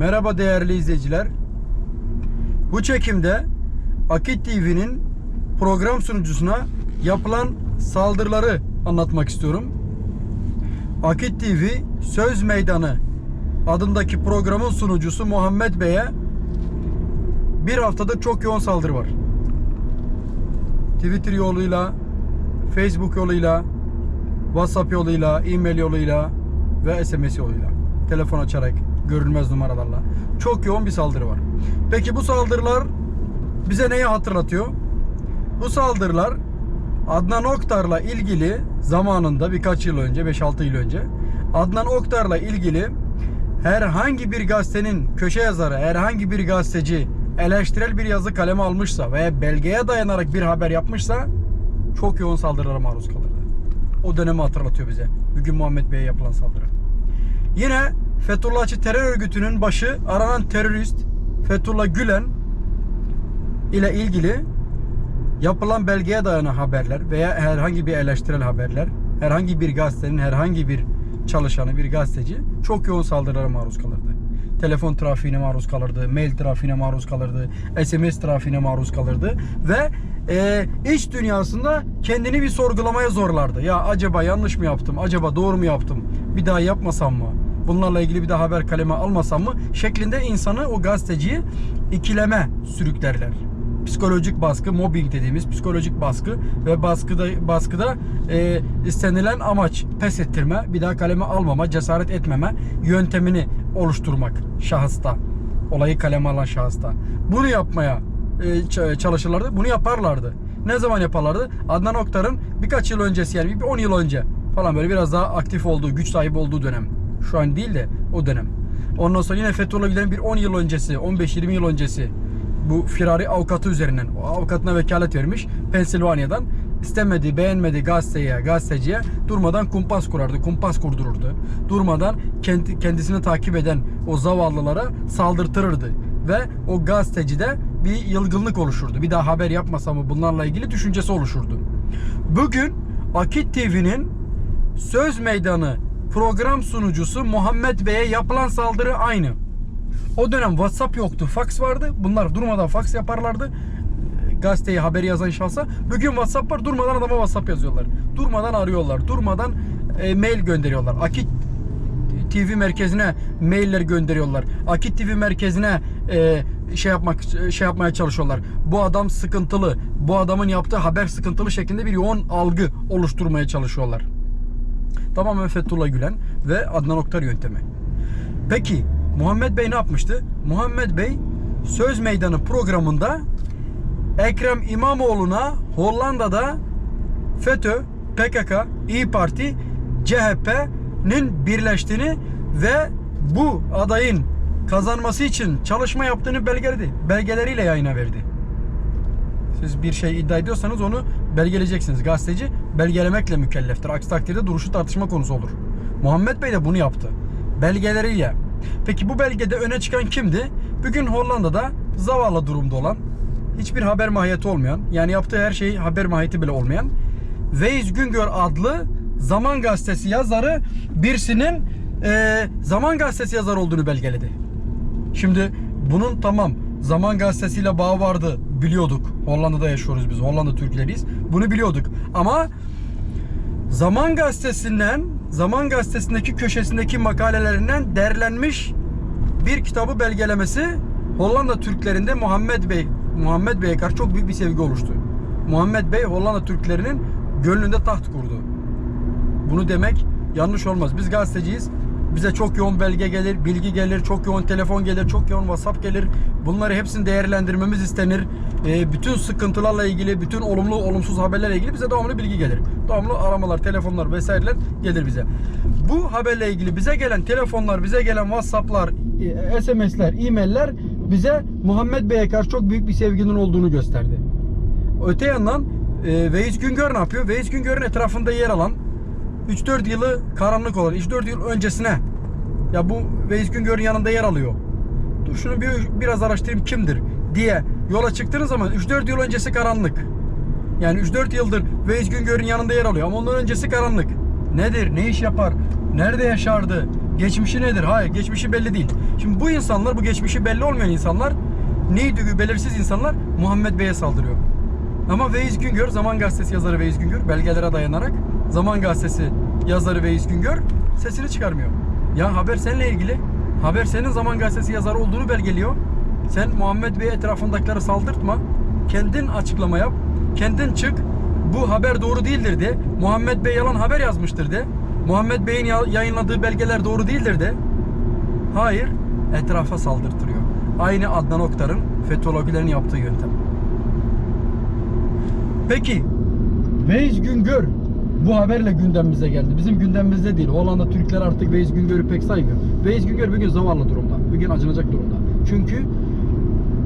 Merhaba değerli izleyiciler. Bu çekimde Akit TV'nin program sunucusuna yapılan saldırıları anlatmak istiyorum. Akit TV Söz Meydanı adındaki programın sunucusu Muhammed Bey'e bir haftada çok yoğun saldırı var. Twitter yoluyla, Facebook yoluyla, WhatsApp yoluyla, e-mail yoluyla ve SMS yoluyla. Telefon açarak, görünmez numaralarla. Çok yoğun bir saldırı var. Peki bu saldırılar bize neyi hatırlatıyor? Bu saldırılar Adnan Oktar'la ilgili zamanında birkaç yıl önce, 5-6 yıl önce Adnan Oktar'la ilgili herhangi bir gazetenin köşe yazarı, herhangi bir gazeteci eleştirel bir yazı kaleme almışsa veya belgeye dayanarak bir haber yapmışsa çok yoğun saldırılara maruz kalırdı. O dönemi hatırlatıyor bize. Bugün Muhammed Bey'e yapılan saldırı. Yine Fethullahçı terör örgütünün başı aranan terörist Fethullah Gülen ile ilgili yapılan belgeye dayanan haberler veya herhangi bir eleştirel haberler, herhangi bir gazetenin herhangi bir çalışanı, bir gazeteci çok yoğun saldırılara maruz kalırdı. Telefon trafiğine maruz kalırdı, mail trafiğine maruz kalırdı, SMS trafiğine maruz kalırdı ve e, iç dünyasında kendini bir sorgulamaya zorlardı. Ya acaba yanlış mı yaptım? Acaba doğru mu yaptım? Bir daha yapmasam mı? Bunlarla ilgili bir daha haber kaleme almasam mı? Şeklinde insanı o gazeteciyi ikileme sürüklerler psikolojik baskı, mobbing dediğimiz psikolojik baskı ve baskıda baskıda e, istenilen amaç pes ettirme, bir daha kaleme almama, cesaret etmeme yöntemini oluşturmak şahısta. Olayı kaleme alan şahısta. Bunu yapmaya e, çalışırlardı. Bunu yaparlardı. Ne zaman yaparlardı? Adnan Oktar'ın birkaç yıl öncesi yani bir 10 yıl önce falan böyle biraz daha aktif olduğu, güç sahibi olduğu dönem. Şu an değil de o dönem. Ondan sonra yine Fethullah Gülen bir 10 yıl öncesi, 15-20 yıl öncesi bu firari avukatı üzerinden o avukatına vekalet vermiş Pensilvanya'dan istemediği beğenmediği gazeteye gazeteciye durmadan kumpas kurardı kumpas kurdururdu. Durmadan kendi, kendisini takip eden o zavallılara saldırtırırdı ve o gazetecide bir yılgınlık oluşurdu. Bir daha haber yapmasa mı bunlarla ilgili düşüncesi oluşurdu. Bugün Akit TV'nin Söz Meydanı program sunucusu Muhammed Bey'e yapılan saldırı aynı o dönem WhatsApp yoktu. Fax vardı. Bunlar durmadan fax yaparlardı. Gazeteyi haberi yazan şahsa. Bugün WhatsApp var. Durmadan adama WhatsApp yazıyorlar. Durmadan arıyorlar. Durmadan e, mail gönderiyorlar. Akit TV merkezine mailler gönderiyorlar. Akit TV merkezine e, şey yapmak şey yapmaya çalışıyorlar. Bu adam sıkıntılı. Bu adamın yaptığı haber sıkıntılı şeklinde bir yoğun algı oluşturmaya çalışıyorlar. Tamamen Fethullah Gülen ve Adnan Oktar yöntemi. Peki Muhammed Bey ne yapmıştı? Muhammed Bey Söz Meydanı programında Ekrem İmamoğlu'na Hollanda'da FETÖ, PKK, İyi Parti, CHP'nin birleştiğini ve bu adayın kazanması için çalışma yaptığını belgeledi. Belgeleriyle yayına verdi. Siz bir şey iddia ediyorsanız onu belgeleyeceksiniz. Gazeteci belgelemekle mükelleftir. Aksi takdirde duruşu tartışma konusu olur. Muhammed Bey de bunu yaptı. Belgeleriyle. Peki bu belgede öne çıkan kimdi? Bugün Hollanda'da zavallı durumda olan, hiçbir haber mahiyeti olmayan, yani yaptığı her şey haber mahiyeti bile olmayan Veys Güngör adlı Zaman Gazetesi yazarı birisinin e, Zaman Gazetesi yazarı olduğunu belgeledi. Şimdi bunun tamam Zaman Gazetesi'yle bağı vardı biliyorduk. Hollanda'da yaşıyoruz biz. Hollanda Türkleriyiz. Bunu biliyorduk. Ama Zaman Gazetesi'nden Zaman Gazetesi'ndeki köşesindeki makalelerinden derlenmiş bir kitabı belgelemesi Hollanda Türklerinde Muhammed Bey Muhammed Bey'e karşı çok büyük bir sevgi oluştu. Muhammed Bey Hollanda Türklerinin gönlünde taht kurdu. Bunu demek yanlış olmaz. Biz gazeteciyiz. Bize çok yoğun belge gelir, bilgi gelir, çok yoğun telefon gelir, çok yoğun WhatsApp gelir. Bunları hepsini değerlendirmemiz istenir. E, bütün sıkıntılarla ilgili, bütün olumlu olumsuz haberlerle ilgili bize devamlı bilgi gelir. Devamlı aramalar, telefonlar vesaireler gelir bize. Bu haberle ilgili bize gelen telefonlar, bize gelen WhatsApp'lar, e, SMS'ler, e-mailler bize Muhammed Bey'e karşı çok büyük bir sevginin olduğunu gösterdi. Öte yandan e, Veys Güngör ne yapıyor? Veys Güngör'ün etrafında yer alan 3-4 yılı karanlık olan 3-4 yıl öncesine ya bu Veys Güngör'ün yanında yer alıyor. Dur şunu bir, biraz araştırayım kimdir diye yola çıktığınız zaman 3-4 yıl öncesi karanlık. Yani 3-4 yıldır Veys Güngör'ün yanında yer alıyor ama ondan öncesi karanlık. Nedir? Ne iş yapar? Nerede yaşardı? Geçmişi nedir? Hayır, geçmişi belli değil. Şimdi bu insanlar, bu geçmişi belli olmayan insanlar, neydi belirsiz insanlar Muhammed Bey'e saldırıyor. Ama Veys Güngör, Zaman Gazetesi yazarı Veys Güngör, belgelere dayanarak Zaman Gazetesi yazarı Veys Güngör sesini çıkarmıyor. Ya haber seninle ilgili. Haber senin Zaman Gazetesi yazarı olduğunu belgeliyor. Sen Muhammed Bey etrafındakileri saldırtma. Kendin açıklama yap. Kendin çık. Bu haber doğru değildir de. Muhammed Bey yalan haber yazmıştır de. Muhammed Bey'in ya- yayınladığı belgeler doğru değildir de. Hayır, etrafa saldırtırıyor. Aynı Adnan Oktar'ın FETÖ'logülerin yaptığı yöntem. Peki, Veys Güngör bu haberle gündemimize geldi. Bizim gündemimizde değil. Hollanda Türkler artık Veys Güngör'ü pek saymıyor. Veys Güngör bugün zavallı durumda. Bugün acınacak durumda. Çünkü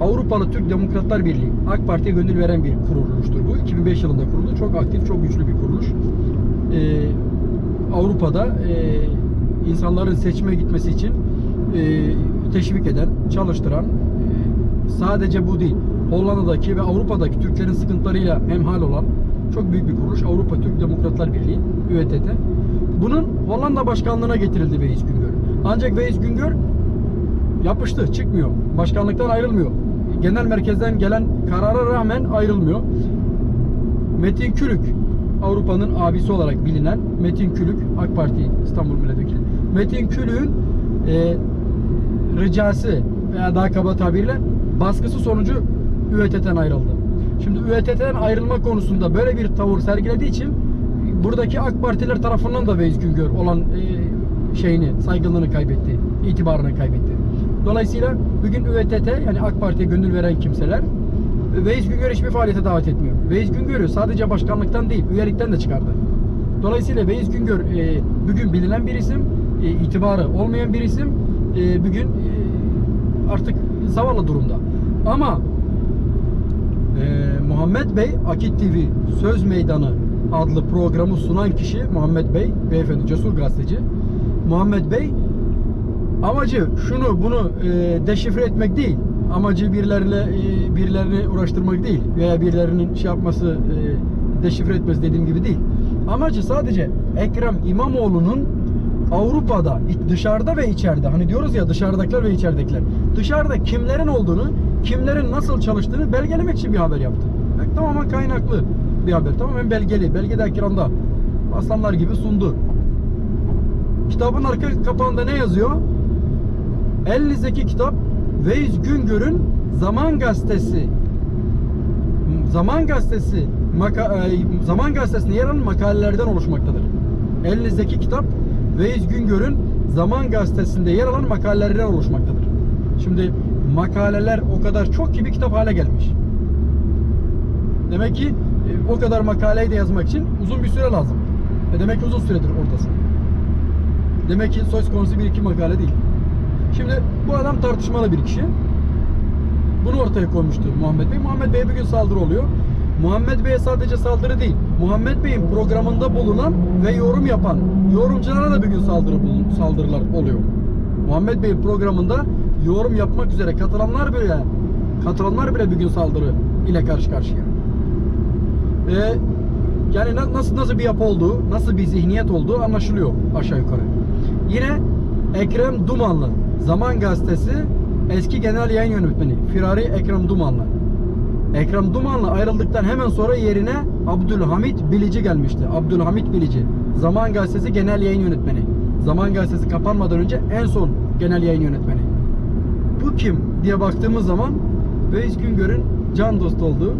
Avrupalı Türk Demokratlar Birliği AK Parti'ye gönül veren bir kuruluştur bu. 2005 yılında kuruldu. Çok aktif, çok güçlü bir kuruluş. Ee, Avrupa'da e, insanların seçime gitmesi için e, teşvik eden, çalıştıran e, sadece bu değil. Hollanda'daki ve Avrupa'daki Türklerin sıkıntılarıyla hemhal olan çok büyük bir kuruluş. Avrupa Türk Demokratlar Birliği, ÜETT. Bunun Hollanda başkanlığına getirildi Veys Güngör. Ancak Veys Güngör yapıştı, çıkmıyor. Başkanlıktan ayrılmıyor. Genel merkezden gelen karara rağmen ayrılmıyor. Metin Külük Avrupa'nın abisi olarak bilinen Metin Külük AK Parti İstanbul Milletvekili. Metin Külük'ün e, ricası veya daha kaba tabirle baskısı sonucu ÜETT'den ayrıldı. Şimdi ÜETT'den ayrılma konusunda böyle bir tavır sergilediği için buradaki AK Partiler tarafından da Veys Güngör olan e, şeyini, saygınlığını kaybetti, itibarını kaybetti. Dolayısıyla bugün ÜETT yani AK Parti'ye gönül veren kimseler Veys Güngör hiçbir faaliyete davet etmiyor. Veys Güngör'ü sadece başkanlıktan değil, üyelikten de çıkardı. Dolayısıyla Veys Güngör e, bugün bilinen bir isim, e, itibarı olmayan bir isim, e, bugün e, artık zavallı durumda. Ama e, Muhammed Bey Akit TV Söz Meydanı adlı programı sunan kişi Muhammed Bey, beyefendi cesur gazeteci. Muhammed Bey amacı şunu bunu e, deşifre etmek değil. Amacı birilerine e, birilerini uğraştırmak değil veya birilerinin şey yapması e, deşifre etmesi dediğim gibi değil. Amacı sadece Ekrem İmamoğlu'nun Avrupa'da dışarıda ve içeride hani diyoruz ya dışarıdakiler ve içeridekiler dışarıda kimlerin olduğunu kimlerin nasıl çalıştığını belgelemek için bir haber yaptı. Bak, tamamen kaynaklı bir haber tamamen belgeli belgede ekranda aslanlar gibi sundu. Kitabın arka kapağında ne yazıyor? Elinizdeki kitap Veys Güngör'ün Zaman Gazetesi Zaman Gazetesi maka, e, Zaman Gazetesi'nde yer alan makalelerden oluşmaktadır. Elinizdeki kitap Veys Güngör'ün Zaman Gazetesi'nde yer alan makalelerden oluşmaktadır. Şimdi makaleler o kadar çok ki bir kitap hale gelmiş. Demek ki e, o kadar makaleyi de yazmak için uzun bir süre lazım. E demek ki uzun süredir oradasın. Demek ki söz konusu bir iki makale değil. Şimdi bu adam tartışmalı bir kişi. Bunu ortaya koymuştu Muhammed Bey. Muhammed Bey'e bir gün saldırı oluyor. Muhammed Bey'e sadece saldırı değil. Muhammed Bey'in programında bulunan ve yorum yapan yorumculara da bir gün saldırı bulun, saldırılar oluyor. Muhammed Bey'in programında yorum yapmak üzere katılanlar bile katılanlar bile bir gün saldırı ile karşı karşıya. Ee, yani na- nasıl nasıl bir yapı olduğu, nasıl bir zihniyet olduğu anlaşılıyor aşağı yukarı. Yine Ekrem Dumanlı, Zaman Gazetesi eski genel yayın yönetmeni Firari Ekrem Dumanlı. Ekrem Dumanlı ayrıldıktan hemen sonra yerine Abdülhamit Bilici gelmişti. Abdülhamit Bilici, Zaman Gazetesi genel yayın yönetmeni. Zaman Gazetesi kapanmadan önce en son genel yayın yönetmeni. Bu kim diye baktığımız zaman Veys Güngör'ün can dostu olduğu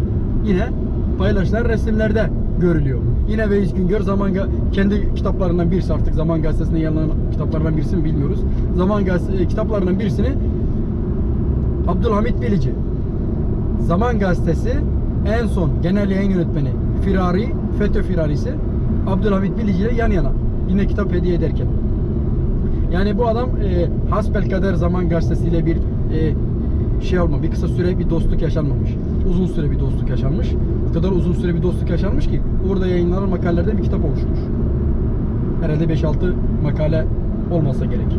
yine paylaşılan resimlerde görülüyor. Yine Veys Güngör Zaman kendi kitaplarından birisi artık Zaman Gazetesi'nde yayınlanan kitaplardan birisi mi bilmiyoruz. Zaman Gazetesi kitaplarından birisini Abdülhamit Bilici Zaman Gazetesi en son genel yayın yönetmeni Firari, FETÖ firarisi Abdülhamit Bilici ile yan yana. Yine kitap hediye ederken. Yani bu adam e, hasbelkader Zaman Gazetesi ile bir e, şey olma, bir kısa süre bir dostluk yaşanmamış. Uzun süre bir dostluk yaşanmış. O kadar uzun süre bir dostluk yaşanmış ki orada yayınlanan makalelerden bir kitap oluşmuş. Herhalde 5-6 makale olmasa gerek.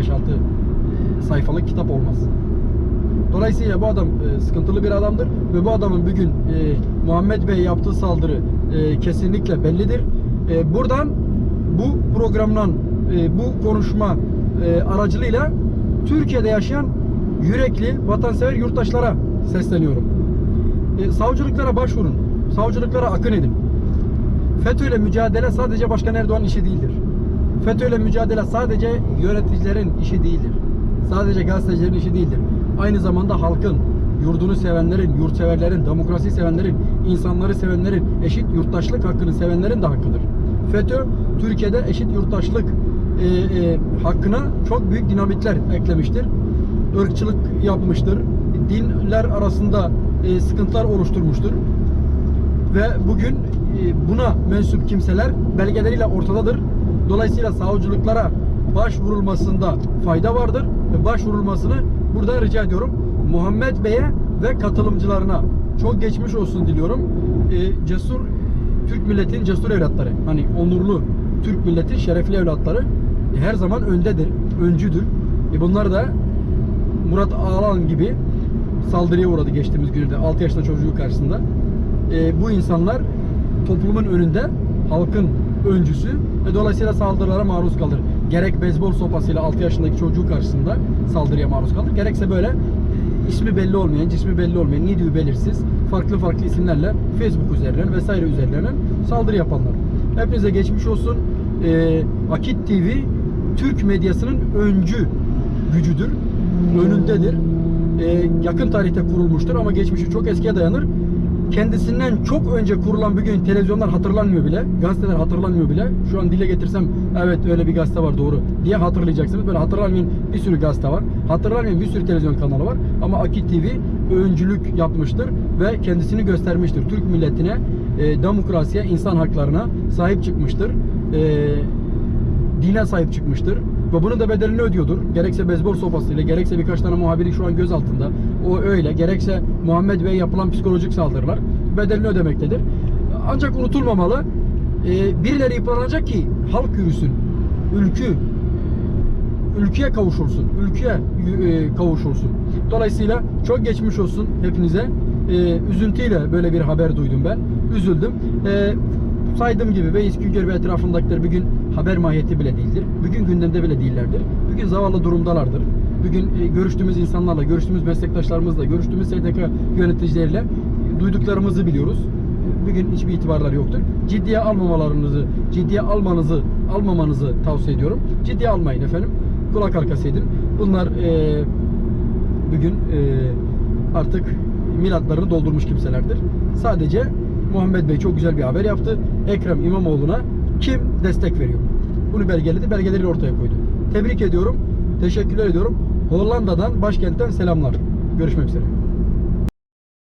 5-6 e, sayfalık kitap olmaz. Dolayısıyla bu adam e, sıkıntılı bir adamdır ve bu adamın bugün e, Muhammed Bey yaptığı saldırı e, kesinlikle bellidir. E, buradan bu programdan e, bu konuşma e, aracılığıyla Türkiye'de yaşayan yürekli vatansever yurttaşlara sesleniyorum. E, savcılıklara başvurun. Savcılıklara akın edin. FETÖ'yle mücadele sadece Başkan Erdoğan işi değildir. FETÖ'yle mücadele sadece yöneticilerin işi değildir. Sadece gazetecilerin işi değildir. Aynı zamanda halkın, yurdunu sevenlerin, yurtseverlerin, demokrasi sevenlerin, insanları sevenlerin, eşit yurttaşlık hakkını sevenlerin de hakkıdır. FETÖ Türkiye'de eşit yurttaşlık e, e, hakkına çok büyük dinamitler eklemiştir. Irkçılık yapmıştır. Dinler arasında e, sıkıntılar oluşturmuştur ve bugün e, buna mensup kimseler belgeleriyle ortadadır. Dolayısıyla savcılıklara başvurulmasında fayda vardır ve başvurulmasını burada rica ediyorum. Muhammed Bey'e ve katılımcılarına çok geçmiş olsun diliyorum. E, cesur Türk milletin cesur evlatları. Hani onurlu Türk milleti şerefli evlatları her zaman öndedir, öncüdür. E, bunlar da Murat Ağalan gibi saldırıya uğradı geçtiğimiz günde 6 yaşında çocuğu karşısında. E, bu insanlar toplumun önünde halkın öncüsü ve dolayısıyla saldırılara maruz kalır. Gerek beyzbol sopasıyla 6 yaşındaki çocuğu karşısında saldırıya maruz kalır. Gerekse böyle e, ismi belli olmayan, cismi belli olmayan, ne diyor belirsiz farklı farklı isimlerle Facebook üzerinden vesaire üzerinden saldırı yapanlar. Hepinize geçmiş olsun. E, Akit TV Türk medyasının öncü gücüdür. Önündedir. E, yakın tarihte kurulmuştur ama geçmişi çok eskiye dayanır. Kendisinden çok önce kurulan bir gün televizyonlar hatırlanmıyor bile. Gazeteler hatırlanmıyor bile. Şu an dile getirsem evet öyle bir gazete var doğru diye hatırlayacaksınız. Böyle hatırlanmayan bir sürü gazete var. Hatırlanmayan bir sürü televizyon kanalı var. Ama Akit TV öncülük yapmıştır ve kendisini göstermiştir. Türk milletine, e, demokrasiye, insan haklarına sahip çıkmıştır. E, dine sahip çıkmıştır. Ve bunun da bedelini ödüyordur. Gerekse bezbol sopasıyla, gerekse birkaç tane muhabiri şu an göz altında. O öyle. Gerekse Muhammed Bey yapılan psikolojik saldırılar bedelini ödemektedir. Ancak unutulmamalı. e, birileri yıpranacak ki halk yürüsün. Ülkü ülkeye kavuşulsun. Ülkeye e, kavuşulsun. Dolayısıyla çok geçmiş olsun hepinize. E, üzüntüyle böyle bir haber duydum ben. Üzüldüm. E, saydığım gibi Veys Güngör ve etrafındakiler bugün haber mahiyeti bile değildir. Bugün gündemde bile değillerdir. Bugün zavallı durumdalardır. Bugün e, görüştüğümüz insanlarla, görüştüğümüz meslektaşlarımızla, görüştüğümüz STK yöneticileriyle e, duyduklarımızı biliyoruz. Bugün hiçbir itibarları yoktur. Ciddiye almamalarınızı, ciddiye almanızı, almamanızı tavsiye ediyorum. Ciddiye almayın efendim. Kulak arkası edin. Bunlar e, bugün e, artık milatlarını doldurmuş kimselerdir. Sadece Muhammed Bey çok güzel bir haber yaptı. Ekrem İmamoğlu'na kim destek veriyor? Bunu belgeledi, belgeleri ortaya koydu. Tebrik ediyorum, teşekkürler ediyorum. Hollanda'dan, başkentten selamlar. Görüşmek üzere.